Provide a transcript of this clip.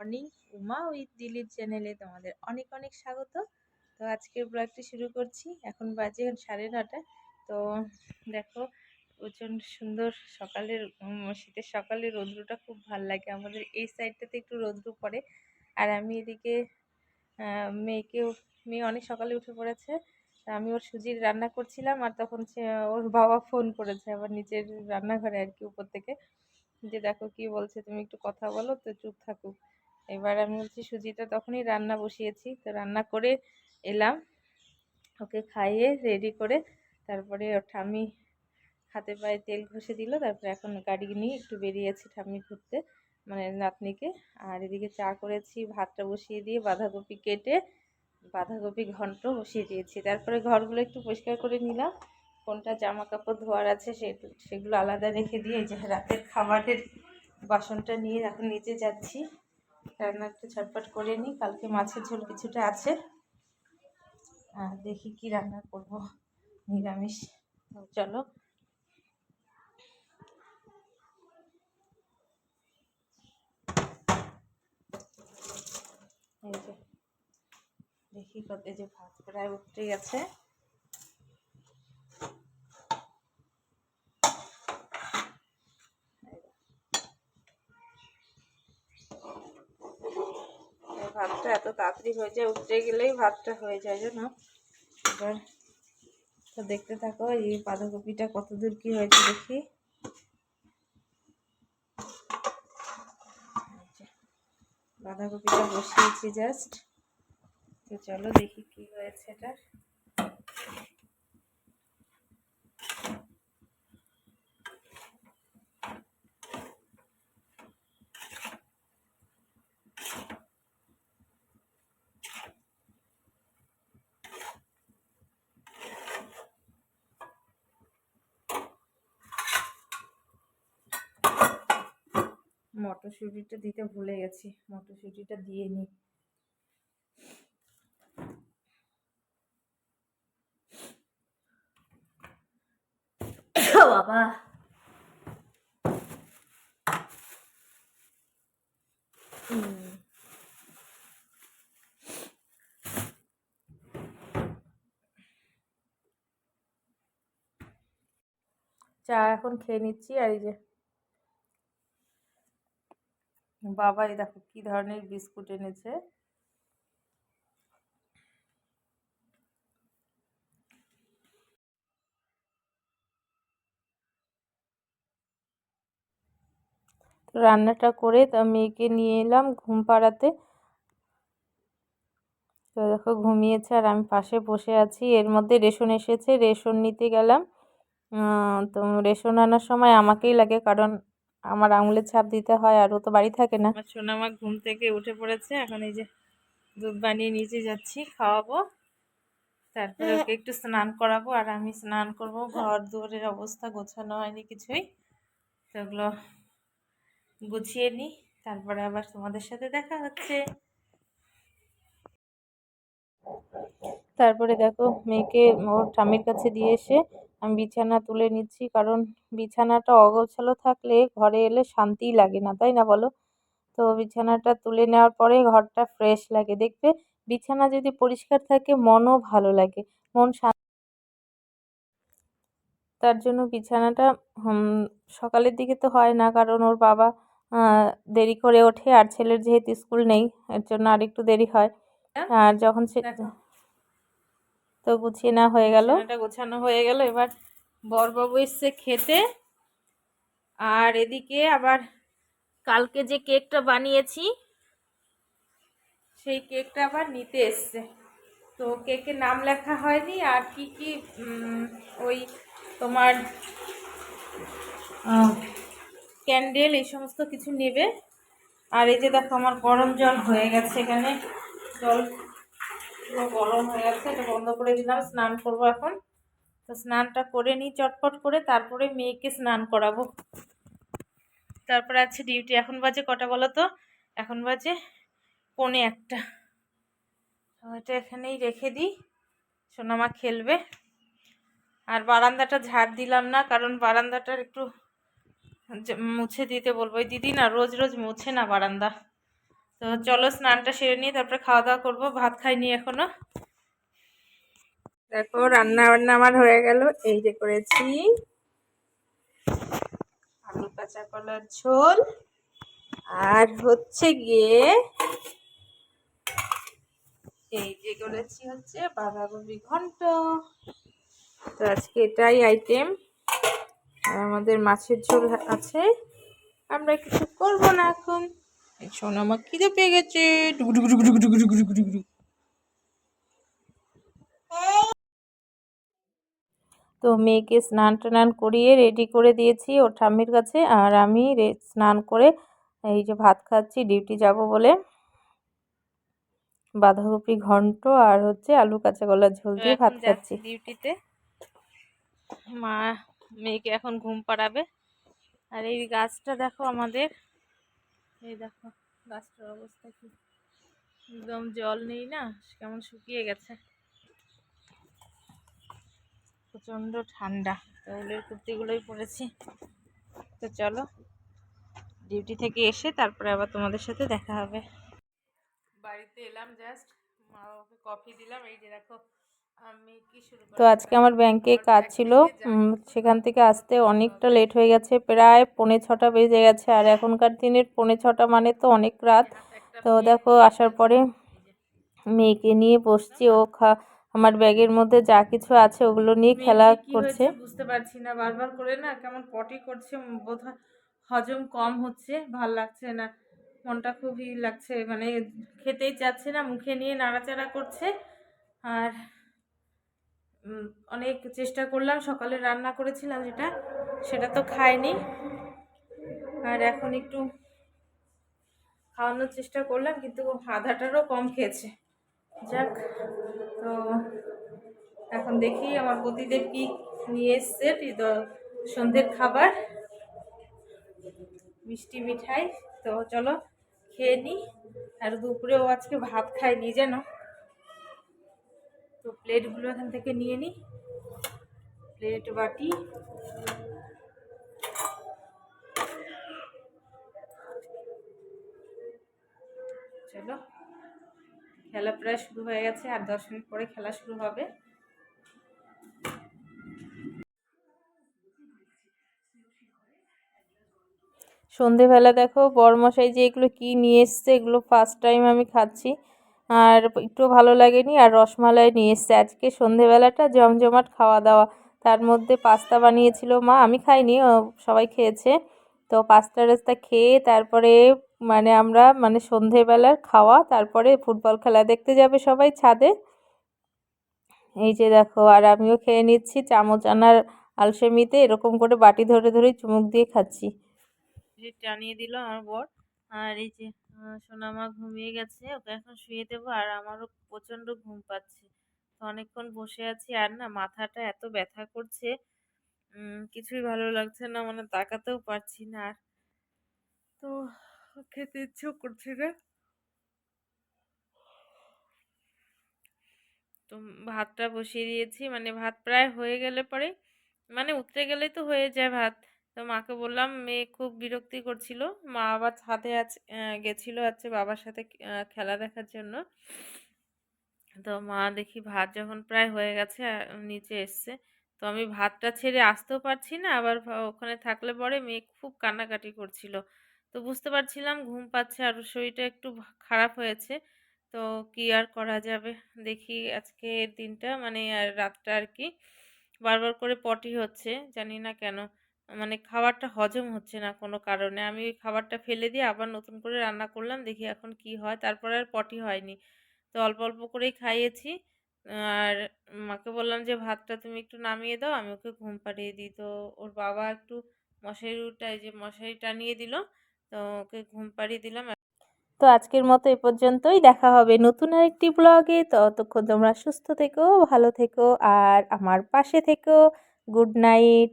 Morning Uma with Dilip চ্যানেলে তোমাদের অনেক অনেক স্বাগত। তো আজকের ব্লগটি শুরু করছি। এখন বাজে সাড়ে নটা তো দেখো প্রচণ্ড সুন্দর সকালের শীতের সকালে রৌদ্রটা খুব ভালো লাগে। আমাদের এই সাইডটাতে একটু রৌদ্র পড়ে। আর আমি এদিকে মেয়েকেও, মেয়ে অনেক সকালে উঠে পড়েছে। আমি ওর সুজির রান্না করছিলাম আর তখন সে, ওর বাবা ফোন করেছে আবার নিচের রান্নাঘরে আর কি উপর থেকে। যে দেখো কি বলছে, তুমি একটু কথা বলো, তো চুপ থাকুক। এবার আমি বলছি সুজিটা তখনই রান্না বসিয়েছি। তো রান্না করে এলাম। ওকে খাইয়ে রেডি করে তারপরে ঠাম্মি হাতে পায়ে তেল ঘষে দিল। তারপরে এখন গাড়ি নিয়ে একটু বেরিয়েছি ঠাম্মি ঘুরতে মানে নাতনিকে। আর এদিকে চা করেছি, ভাতটা বসিয়ে দিয়ে বাঁধাকপি কেটে বাঁধাকপি ঘন্ট বসিয়ে দিয়েছি। তারপরে ঘরগুলো একটু পরিষ্কার করে নিলাম। কোনটা জামা কাপড় ধোয়ার আছে সেগুলো আলাদা রেখে দিয়ে যে রাতের খাবারের বাসনটা নিয়ে এখন নিচে যাচ্ছি। রান্না একটু ছটপট করে নিই, কালকে মাছের ঝোল কিছুটা আছে। আর দেখি কি রান্না করব, নিরামিষ। চলো। এই যে, দেখি কত যে ভাত প্রায় উঠে গেছে এই ভাতটা এত তাড়াতাড়ি হয়ে যায় উঠতে গেলেই ভাতটা হয়ে যায়, জানো? এবার তো দেখতে থাকো, এই বাঁধাকপিটা কতদূর কি হয়েছে দেখি। বাঁধাকপিটা বসিয়েছি জাস্ট তো চলো দেখি কি হয়েছে এটা। মটরশুঁটিটা দিতে ভুলে গেছি। মটরশুঁটিটা দিয়ে নিই বাবা। চা এখন খেয়ে নিচ্ছি, আর এই যে বাবা এই দেখো কি ধরনের বিস্কুট এনেছে। রান্নাটা করে তা মেয়েকে নিয়ে এলাম ঘুম পাড়াতে। তো দেখো ঘুমিয়েছে আর আমি পাশে বসে আছি। এর মধ্যে রেশন এসেছে, রেশন নিতে গেলাম। তো রেশন আনার সময় আমাকেই লাগে কারণ আমার আঙুলের ছাপ দিতে হয় আর ও তো বাড়ি থাকে না। আমার সোনামা ঘুম থেকে উঠে পড়েছে, এখন এই যে দুধ বানিয়ে নিচে যাচ্ছি, খাওয়াবো। তারপরে ওকে একটু স্নান করাবো আর আমি স্নান করব। ঘর দুয়ারের অবস্থা, গোছানো হয়নি কিছুই। তো ওগুলো গুছিয়ে নিই তারপরে আবার তোমাদের সাথে দেখা হচ্ছে। তারপরে দেখো, মেয়েকে ওর ঠাম্মির কাছে দিয়ে এসে আমি বিছানা তুলে নিচ্ছি কারণ বিছানাটা অগোছালো থাকলে ঘরে এলে শান্তিই লাগে না তাই না বলো? তো বিছানাটা তুলে নেওয়ার পরে ঘরটা ফ্রেশ লাগে। দেখবে বিছানা যদি পরিষ্কার থাকে মনও ভালো লাগে। মন শান্ত তার জন্য বিছানাটা সকালের দিকে তো হয় না কারণ ওর বাবা দেরি করে ওঠে আর ছেলের যেহেতু স্কুল নেই এর জন্য আরেকটু দেরি হয়। আর যখন সে তো গুছিয়ে না হয়ে গেল। এটা গোছানো হয়ে গেল। এবার বরবাবু এসছে খেতে। আর এদিকে আবার কালকে যে কেকটা বানিয়েছি, সেই কেকটা আবার নিতে এসছে। তো কেকের নাম লেখা হয়নি। আর কি কি ওই তোমার ক্যান্ডেল এই সমস্ত কিছু নেবে। আর এই যে দেখো আমার গরম জল হয়ে গেছে এখানে। জল পুরো গরম হয়ে গেছে, এটা বন্ধ করে দিলাম, স্নান করব এখন। তো স্নানটা করে নিই, চটপট করে, তারপরে মেয়েকে স্নান করাবো। তারপরে আছে ডিউটি, এখন বাজে কটা বলো তো? এখন বাজে পৌনে একটা। এটা এখানেই রেখে দিই, সোনামা খেলবে। আর বারান্দাটা ঝাড় দিলাম না, কারণ বারান্দাটার একটু মুছে দিতে বলব। দিদি না রোজ রোজ মুছে না বারান্দা। তো চলো স্নানটা সেরে নিয়ে তারপরে খাওয়া দাওয়া করব। ভাত খাইনি এখনও। দেখো রান্না বান্না আমার হয়ে গেল, এই যে করেছি। আলু কাঁচা কলার ঝোল। আর হচ্ছে গিয়ে এই যে করেছি হচ্ছে বাঁধাকপি ঘন্ট। তো আজকে এটাই আইটেম আর আমাদের মাছের ঝোল আছে। আমরা কিছু করব না এখন। আমার পেয়ে গেছে। তো মেয়েকে স্নান টান করিয়ে রেডি করে দিয়েছি ওর ঠাম্মির কাছে আর আমি স্নান করে এই যে ভাত খাচ্ছি ডিউটি যাব বলে। বাঁধাকপি ঘন্ট আর হচ্ছে আলু কাঁচা কলার ঝোল দিয়ে ভাত খাচ্ছি। ডিউটিতে। মা মেয়েকে এখন ঘুম পাড়াবে। আর এই গাছটা দেখো আমাদের। এই দেখো, গাছটার অবস্থা কি? একদম জল নেই না, কেমন শুকিয়ে গেছে। প্রচণ্ড ঠান্ডা, তো উলের কুর্তিগুলোই পরেছি। তো চলো, ডিউটি থেকে এসে তারপরে আবার তোমাদের সাথে দেখা হবে। বাড়িতে এলাম জাস্ট, মা বাবাকে কফি দিলাম, এই যে দেখো। তো আজকে আমার ব্যাংকে কাজ ছিল। সেখান থেকে আসতে অনেকটা লেট হয়ে গেছে প্রায় পৌনে ছটা বেজে গেছে। আর এখনকার দিনের পৌনে ছটা মানে তো অনেক রাত। তো দেখো আসার পরে মেয়েকে নিয়ে বসছি। ও খা আমার ব্যাগের মধ্যে যা কিছু আছে ওগুলো নিয়ে খেলা করছে। বুঝতে পারছি না বারবার করে না কেমন পটি করছে বোধহয় হজম কম হচ্ছে ভালো লাগছে না। মনটা খুবই লাগছে মানে খেতেই চাচ্ছে না মুখে নিয়ে নাড়াচাড়া করছে। আর অনেক চেষ্টা করলাম, সকালে রান্না করেছিলাম যেটা, সেটা তো খাইনি। আর এখন একটু খাওয়ানোর চেষ্টা করলাম, কিন্তু আধাটারও কম খেয়েছে। যাক, তো এখন দেখি আমার পতিদেব কি নিয়ে এসছে সন্ধ্যের খাবার। মিষ্টি মিঠাই, তো চলো খেয়ে নিই আর দুপুরেও আজকে ভাত খাইনি যেন তো প্লেটগুলো এখান থেকে নিয়ে নিই। প্লেট, বাটি। চলো, খেলা প্রায় শুরু হয়ে গেছে, আর দশ মিনিট পরে খেলা শুরু হবে। সন্ধেবেলা দেখো, বরমশাই যে এগুলো কি নিয়ে এসছে, এগুলো ফার্স্ট টাইম আমি খাচ্ছি। আর একটু ভালো লাগেনি। আর রসমালাই নিয়ে এসছে। আজকে সন্ধেবেলাটা জমজমাট খাওয়া দাওয়া তার মধ্যে পাস্তা বানিয়েছিল মা। আমি খাইনি সবাই খেয়েছে। তো পাস্তা রাস্তা খেয়ে তারপরে মানে আমরা মানে সন্ধেবেলার খাওয়া, তারপরে ফুটবল খেলা দেখতে যাবে সবাই ছাদে। এই যে দেখো, আর আমিও খেয়ে নিচ্ছি। চামচ আনার আলসেমিতে এরকম করে বাটি ধরে ধরেই চুমুক দিয়ে খাচ্ছি। টানিয়ে দিল আমার বর। আর এই যে সোনামা ঘুমিয়ে গেছে, ওকে এখন শুয়ে দেবো আর আমারও প্রচণ্ড ঘুম পাচ্ছে। তো অনেকক্ষণ বসে আছি আর না মাথাটা এত ব্যথা করছে কিছুই ভালো লাগছে না মানে তাকাতেও পারছি না আর। তো খেতে ইচ্ছেও করছে না। তো ভাতটা বসিয়ে দিয়েছি মানে ভাত প্রায় হয়ে গেলে পরে মানে উতরে গেলেই তো হয়ে যায় ভাত। তো মাকে বললাম, মেয়ে খুব বিরক্তি করছিল। মা আবার ছাদে আছে গেছিল আছে বাবার সাথে খেলা দেখার জন্য। তো মা দেখি ভাত যখন প্রায় হয়ে গেছে নিচে এসছে। তো আমি ভাতটা ছেড়ে আসতেও পারছি না, আবার ওখানে থাকলে পরে মেয়ে খুব কান্নাকাটি করছিল। তো বুঝতে পারছিলাম ঘুম পাচ্ছে আর শরীরটা একটু খারাপ হয়েছে। তো কি আর করা যাবে? দেখি আজকে দিনটা মানে আর রাতটা আর কি, বারবার করে পটি হচ্ছে, জানি না কেন। মানে খাবারটা হজম হচ্ছে না কোনো কারণে। আমি ওই খাবারটা ফেলে দিয়ে আবার নতুন করে রান্না করলাম, দেখি এখন কি হয়। তারপরে আর পটি হয়নি। তো অল্প অল্প করেই খাইয়েছি। আর মাকে বললাম যে, ভাতটা তুমি একটু নামিয়ে দাও, আমি ওকে ঘুম পাড়িয়ে দিই। তো ওর বাবা একটু মশারিটা, এই যে মশারি টানিয়ে দিল, তো ওকে ঘুম পাড়িয়ে দিলাম। তো আজকের মতো এ পর্যন্তই। দেখা হবে নতুন আরেকটি ব্লগে। ততক্ষণ তোমরা সুস্থ থেকো, ভালো থেকো, আর আমার পাশে থেকো। Good night.